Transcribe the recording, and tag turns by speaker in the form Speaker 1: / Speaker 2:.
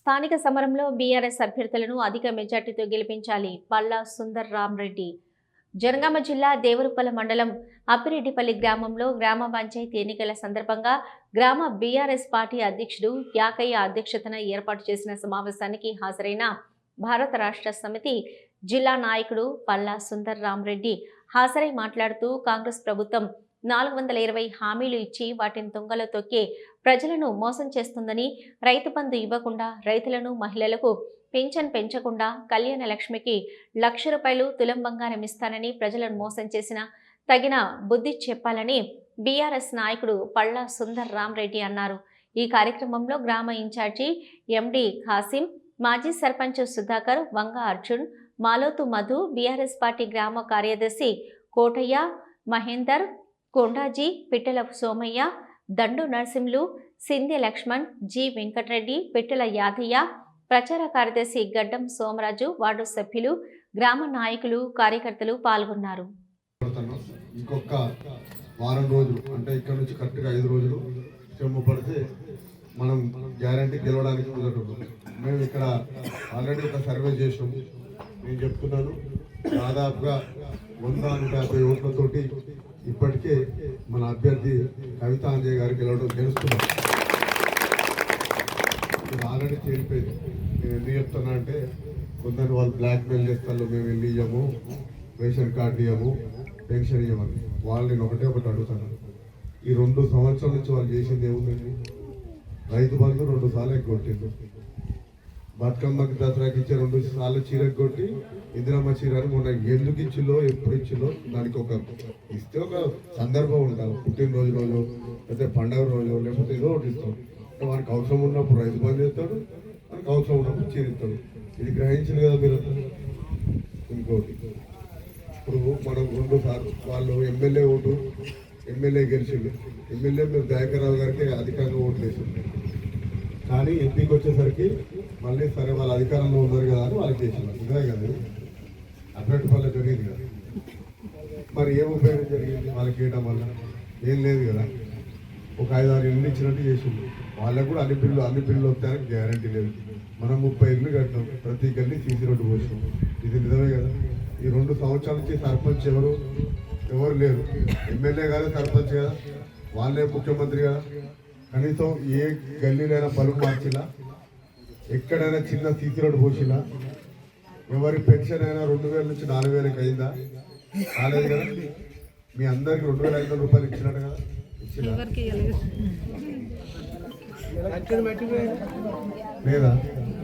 Speaker 1: స్థానిక సమరంలో బీఆర్ఎస్ అభ్యర్థులను అధిక మెజార్టీతో గెలిపించాలి. పల్లా సుందర్ రామ్రెడ్డి జనగామ జిల్లా దేవరుపల మండలం అప్పిరెడ్డిపల్లి గ్రామంలో గ్రామ పంచాయతీ ఎన్నికల సందర్భంగా గ్రామ బీఆర్ఎస్ పార్టీ అధ్యక్షుడు యాకయ్య అధ్యక్షతన ఏర్పాటు చేసిన సమావేశానికి హాజరైన భారత రాష్ట్ర సమితి జిల్లా నాయకుడు పల్లా సుందర్ రామ్రెడ్డి హాజరై మాట్లాడుతూ కాంగ్రెస్ ప్రభుత్వం నాలుగు వందల ఇరవై హామీలు ఇచ్చి వాటిని తుంగలో తొక్కి ప్రజలను మోసం చేస్తుందని రైతు బంధు ఇవ్వకుండా రైతులను మహిళలకు పింఛన్ పెంచకుండా కళ్యాణ లక్ష్మికి లక్ష రూపాయలు తులం బంగారం ఇస్తానని ప్రజలను మోసం చేసిన తగిన బుద్ధి చెప్పాలని బీఆర్ఎస్ నాయకుడు పళ్ళ సుందర్ రామ్రెడ్డి అన్నారు. ఈ కార్యక్రమంలో గ్రామ ఇన్ఛార్జి ఎండి ఖాసిం మాజీ సర్పంచ్ సుధాకర్ వంగ అర్జున్ మాలోతు మధు బీఆర్ఎస్ పార్టీ గ్రామ కార్యదర్శి కోటయ్య మహేందర్ కొండాజీ పిట్టల సోమయ్య దండు నరసింహులు సింధ్య లక్ష్మణ్ జి. వెంకటరెడ్డి పిట్టల యాదయ్య ప్రచార కార్యదర్శి గడ్డం సోమరాజు వార్డు సభ్యులు గ్రామ నాయకులు కార్యకర్తలు పాల్గొన్నారు.
Speaker 2: ఇంకొక వారం రోజులు అంటే ఇక్కడ నుంచి కరెక్ట్గా ఐదు రోజులు శ్రమ పడితే మనం గ్యారంటీ గెలవడానికి కుదరదు. మేము ఇక్కడ ఆల్రెడీ ఒక సర్వే చేసాము నేను చెప్తున్నాను దాదాపుగా వంద నూట యాభై ఓట్లతోటి ఇప్పటికే మన అభ్యర్థి కవితాంజయ్ గారికి గారు గెలవడం గెలుస్తున్నాం. ఇది ఆల్రెడీ తేలిపోయింది. నేను ఎందుకు చెప్తున్నా అంటే కొందరు వాళ్ళు బ్లాక్మెయిల్ చేస్తారు మేము వెళ్ళి ఇయ్యము రేషన్ కార్డు ఇవ్వము పెన్షన్ ఇవ్వమని వాళ్ళు నేను ఒకటే ఒకటి అడుగుతాను ఈ రెండు సంవత్సరాల నుంచి వాళ్ళు చేసింది ఏముందండి? రైతు బంధు రెండు సార్లు ఎగ్గొట్టిండు. బతుకమ్మకి దసరాకి ఇచ్చే రెండు సార్లు చీర కొట్టి ఇందిరమ్మ చీర అని మొన్న ఎందుకు ఇచ్చిలో ఎప్పుడు ఇచ్చిలో దానికి ఒక ఇస్తే ఒక సందర్భం ఉండాలి. పుట్టినరోజు రోజు లేకపోతే పండగ రోజు లేకపోతే ఏదో ఒకటి ఇస్తాం. వానికి అవసరం ఉన్నప్పుడు రైతు బంధు చేస్తాడు మనకు అవసరం ఉన్నప్పుడు చీర ఇస్తాడు. ఇది గ్రహించింది కదా మీరు? ఇంకోటి. ఇప్పుడు మనం రెండు సార్లు వాళ్ళు ఎమ్మెల్యే ఓటు ఎమ్మెల్యే గెలిచిండు. ఎమ్మెల్యే మీరు దయాకర్రావు గారికి అధికంగా ఓట్లు వేసిండు. కానీ ఎంపీకి వచ్చేసరికి మళ్ళీ సరే వాళ్ళ అధికారంలో ఉన్నారు కదా అని వాళ్ళకి వేసినారు ఇదే కదా. ఇది? వల్ల జరిగింది కదా. మరి ఏం ఉపయోగం జరిగింది? వాళ్ళకి వేయడం వల్ల ఏం లేదు కదా. ఒక ఐదు ఆరు ఇల్లు ఇచ్చినట్టు చేసిండు వాళ్ళకు కూడా అన్ని బిల్లు అన్ని బిల్లు వస్తాయని గ్యారంటీ లేదు. మనం ముప్పై ఇళ్ళు కట్టినాం ప్రతి గల్లి సీసీ రోడ్డు పోసినాం. ఇది నిజమే కదా. ఈ రెండు సంవత్సరాల నుంచి సర్పంచ్ ఎవరు? ఎవరు లేరు. ఎమ్మెల్యే కాదు సర్పంచ్ కదా. వాళ్ళే ముఖ్యమంత్రి కదా. కనీసం ఏ గల్లీలైనా బలుపు మార్చినా ఎక్కడైనా చిన్న సీసీ రోడ్డు పోసినా ఎవరి పెన్షన్ అయినా రెండు వేల నుంచి నాలుగు వేలకి అయిందా? కాలేదు కదా? మీ అందరికి రెండు వేల ఐదు వందల రూపాయలు ఇచ్చినట్టు కదా? ఇచ్చినా లేదా?